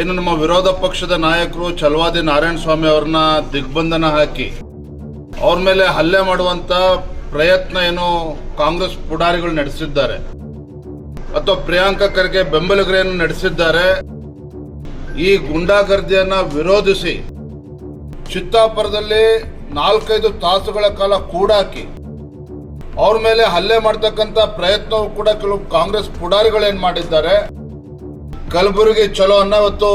ಏನು ನಮ್ಮ ವಿರೋಧ ಪಕ್ಷದ ನಾಯಕರು ಚಲವಾದಿ ನಾರಾಯಣ ಸ್ವಾಮಿ ಅವ್ರನ್ನ ದಿಗ್ಬಂಧನ ಹಾಕಿ ಅವ್ರ ಮೇಲೆ ಹಲ್ಲೆ ಮಾಡುವಂತ ಪ್ರಯತ್ನ ಏನು ಕಾಂಗ್ರೆಸ್ ಪುಡಾರಿಗಳು ನಡೆಸಿದ್ದಾರೆ. ಅಥವಾ ಪ್ರಿಯಾಂಕಾ ಖರ್ಗೆ ಬೆಂಬಲಿಗರೇನು ನಡೆಸಿದ್ದಾರೆ. ಈ ಗುಂಡಾಗರ್ದಿಯನ್ನ ವಿರೋಧಿಸಿ ಚಿತ್ತಾಪುರದಲ್ಲಿ ನಾಲ್ಕೈದು ತಾಸುಗಳ ಕಾಲ ಕೂಡಾಕಿ ಅವ್ರ ಮೇಲೆ ಹಲ್ಲೆ ಮಾಡ್ತಕ್ಕಂಥ ಪ್ರಯತ್ನವೂ ಕೂಡ ಕೆಲವು ಕಾಂಗ್ರೆಸ್ ಪುಡಾರಿಗಳೇನು ಮಾಡಿದ್ದಾರೆ. ಕಲಬುರಗಿ ಚಲೋ ಅನ್ನೋವತ್ತು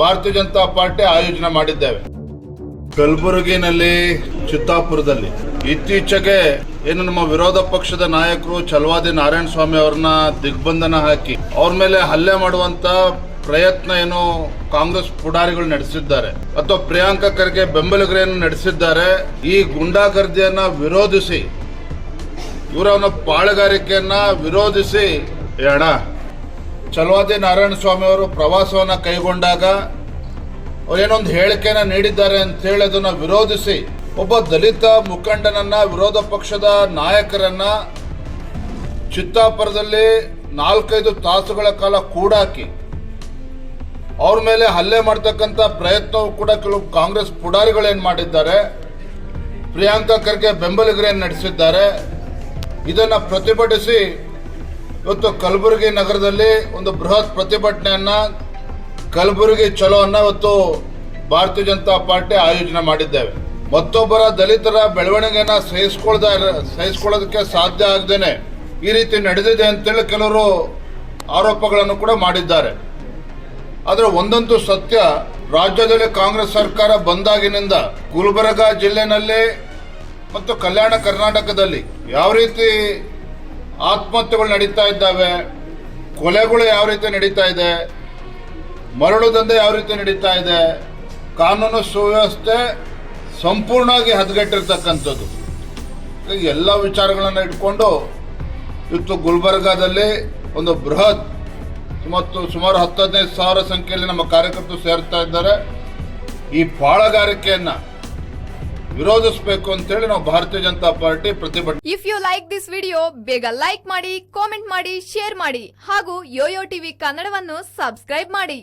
ಭಾರತೀಯ ಜನತಾ ಪಾರ್ಟಿ ಆಯೋಜನೆ ಮಾಡಿದ್ದೇವೆ. ಕಲಬುರಗಿನಲ್ಲಿ ಚಿತ್ತಾಪುರದಲ್ಲಿ. ಇತ್ತೀಚೆಗೆ ಏನು ನಮ್ಮ ವಿರೋಧ ಪಕ್ಷದ ನಾಯಕರು ಚಲವಾದಿ ನಾರಾಯಣ ಸ್ವಾಮಿ ಅವ್ರನ್ನ ದಿಗ್ಬಂಧನ ಹಾಕಿ ಅವ್ರ ಮೇಲೆ ಹಲ್ಲೆ ಮಾಡುವಂತ ಪ್ರಯತ್ನ ಏನು ಕಾಂಗ್ರೆಸ್ ಪುಡಾರಿಗಳು ನಡೆಸಿದ್ದಾರೆ. ಅಥವಾ ಪ್ರಿಯಾಂಕ ಖರ್ಗೆ ಬೆಂಬಲಿಗರೇನು ನಡೆಸಿದ್ದಾರೆ. ಈ ಗುಂಡಾಗರ್ದಿಯನ್ನ ವಿರೋಧಿಸಿ ಇವರವನ ಪಾಳುಗಾರಿಕೆಯನ್ನ ವಿರೋಧಿಸಿ ಅಣ್ಣ ಛಲವಾದಿ ನಾರಾಯಣ ಸ್ವಾಮಿ ಅವರು ಪ್ರವಾಸವನ್ನ ಕೈಗೊಂಡಾಗ ಏನೊಂದು ಹೇಳಿಕೆನ ನೀಡಿದ್ದಾರೆ ಅಂತ ಅದನ್ನು ಅದನ್ನ ವಿರೋಧಿಸಿ ಒಬ್ಬ ದಲಿತ ಮುಖಂಡನನ್ನ ವಿರೋಧ ಪಕ್ಷದ ನಾಯಕರನ್ನ ಚಿತ್ತಾಪುರದಲ್ಲಿ ನಾಲ್ಕೈದು ತಾಸುಗಳ ಕಾಲ ಕೂಡಾಕಿ ಅವ್ರ ಮೇಲೆ ಹಲ್ಲೆ ಮಾಡ್ತಕ್ಕಂಥ ಪ್ರಯತ್ನವೂ ಕೂಡ ಕೆಲವು ಕಾಂಗ್ರೆಸ್ ಪುಡಾರಿಗಳೇನು ಮಾಡಿದ್ದಾರೆ. ಪ್ರಿಯಾಂಕಾ ಖರ್ಗೆ ಬೆಂಬಲಿಗರೇನು ನಡೆಸಿದ್ದಾರೆ. ಇದನ್ನ ಪ್ರತಿಭಟಿಸಿ ಇವತ್ತು ಕಲಬುರಗಿ ನಗರದಲ್ಲಿ ಒಂದು ಬೃಹತ್ ಪ್ರತಿಭಟನೆಯನ್ನ ಕಲಬುರಗಿ ಚಲೋ ಅನ್ನ ಇವತ್ತು ಭಾರತೀಯ ಜನತಾ ಪಾರ್ಟಿ ಆಯೋಜನೆ ಮಾಡಿದ್ದೇವೆ. ಮತ್ತೊಬ್ಬರ ದಲಿತರ ಬೆಳವಣಿಗೆಯನ್ನ ಸಹಿಸ್ಕೊಳ್ದ ಸಹಿಸ್ಕೊಳ್ಳೋದಕ್ಕೆ ಸಾಧ್ಯ ಆಗದೇನೆ ಈ ರೀತಿ ನಡೆದಿದೆ ಅಂತೇಳಿ ಕೆಲವರು ಆರೋಪಗಳನ್ನು ಕೂಡ ಮಾಡಿದ್ದಾರೆ. ಆದರೆ ಒಂದಂತೂ ಸತ್ಯ, ರಾಜ್ಯದಲ್ಲಿ ಕಾಂಗ್ರೆಸ್ ಸರ್ಕಾರ ಬಂದಾಗಿನಿಂದ ಗುಲ್ಬರ್ಗ ಜಿಲ್ಲೆನಲ್ಲಿ ಮತ್ತು ಕಲ್ಯಾಣ ಕರ್ನಾಟಕದಲ್ಲಿ ಯಾವ ರೀತಿ ಆತ್ಮಹತ್ಯೆಗಳು ನಡೀತಾ ಇದ್ದಾವೆ. ಕೊಲೆಗಳು ಯಾವ ರೀತಿ ನಡೀತಾ ಇದೆ. ಮರಳು ದಂಧೆ ಯಾವ ರೀತಿ ನಡೀತಾ ಇದೆ. ಕಾನೂನು ಸುವ್ಯವಸ್ಥೆ ಸಂಪೂರ್ಣವಾಗಿ ಹದಗೆಟ್ಟಿರ್ತಕ್ಕಂಥದ್ದು. ಎಲ್ಲ ವಿಚಾರಗಳನ್ನು ಇಟ್ಕೊಂಡು ಇವತ್ತು ಗುಲ್ಬರ್ಗಾದಲ್ಲಿ ಒಂದು ಬೃಹತ್ ಮತ್ತು ಸುಮಾರು ಹತ್ತು ಹದಿನೈದು ಸಾವಿರ ಸಂಖ್ಯೆಯಲ್ಲಿ ನಮ್ಮ ಕಾರ್ಯಕರ್ತರು ಸೇರ್ತಾ ಇದ್ದಾರೆ. ಈ ಪಾಳಗಾರಿಕೆಯನ್ನ ವಿರೋಧಿಸಬೇಕು ಅಂತೇಳಿ ನಾವು ಭಾರತೀಯ ಜನತಾ ಪಾರ್ಟಿ ಪ್ರತಿಭಟನೆ if you like this video ಬೇಗ ಲೈಕ್ ಮಾಡಿ ಕಾಮೆಂಟ್ ಮಾಡಿ ಶೇರ್ ಮಾಡಿ ಹಾಗೂ ಯೋಯೋ ಟಿವಿ ಕನ್ನಡವನ್ನು ಸಬ್ಸ್ಕ್ರೈಬ್ ಮಾಡಿ.